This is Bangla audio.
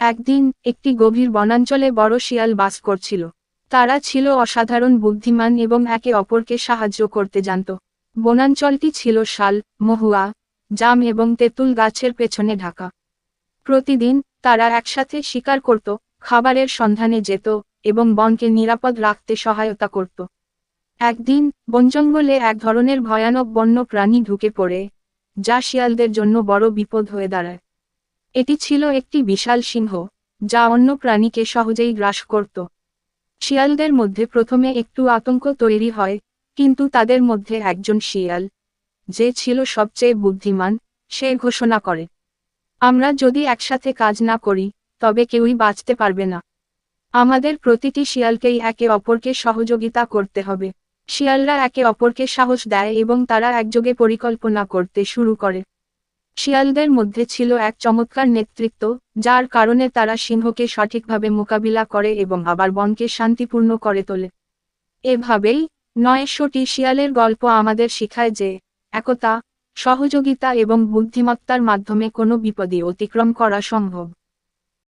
একদিন একটি গভীর বনাঞ্চলে বড় শিয়াল বাস করছিল। তারা ছিল অসাধারণ বুদ্ধিমান এবং একে অপরকে সাহায্য করতে জানত। বনাঞ্চলটি ছিল শাল, মহুয়া, জাম এবং তেঁতুল গাছের পেছনে ঢাকা। প্রতিদিন তারা একসাথে শিকার করত, খাবারের সন্ধানে যেত এবং বনকে নিরাপদ রাখতে সহায়তা করত। একদিন বনজঙ্গলে এক ধরনের ভয়ানক বন্য প্রাণী ঢুকে পড়ে, যা শিয়ালদের জন্য বড় বিপদ হয়ে দাঁড়ায়। এটি ছিল একটি বিশাল সিংহ, যা অন্য প্রাণীকে সহজেই গ্রাস করত। শিয়ালদের মধ্যে প্রথমে একটু আতঙ্ক তৈরি হয়, কিন্তু তাদের মধ্যে একজন শিয়াল, যে ছিল সবচেয়ে বুদ্ধিমান, সে ঘোষণা করে, আমরা যদি একসাথে কাজ না করি, তবে কেউই বাঁচতে পারবে না। আমাদের প্রতিটি শিয়ালকেই একে অপরকে সহযোগিতা করতে হবে। শিয়ালরা একে অপরকে সাহস দেয় এবং তারা একযোগে পরিকল্পনা করতে শুরু করে। শিয়ালদের মধ্যে ছিল এক চমৎকার নেতৃত্ব, যার কারণে তারা সিংহকে সঠিকভাবে মোকাবিলা করে এবং আবার বনকে শান্তিপূর্ণ করে তোলে। এভাবেই নয়শোটি শিয়ালের গল্প আমাদের শিখায় যে, একতা, সহযোগিতা এবং বুদ্ধিমত্তার মাধ্যমে কোনো বিপদে অতিক্রম করা সম্ভব।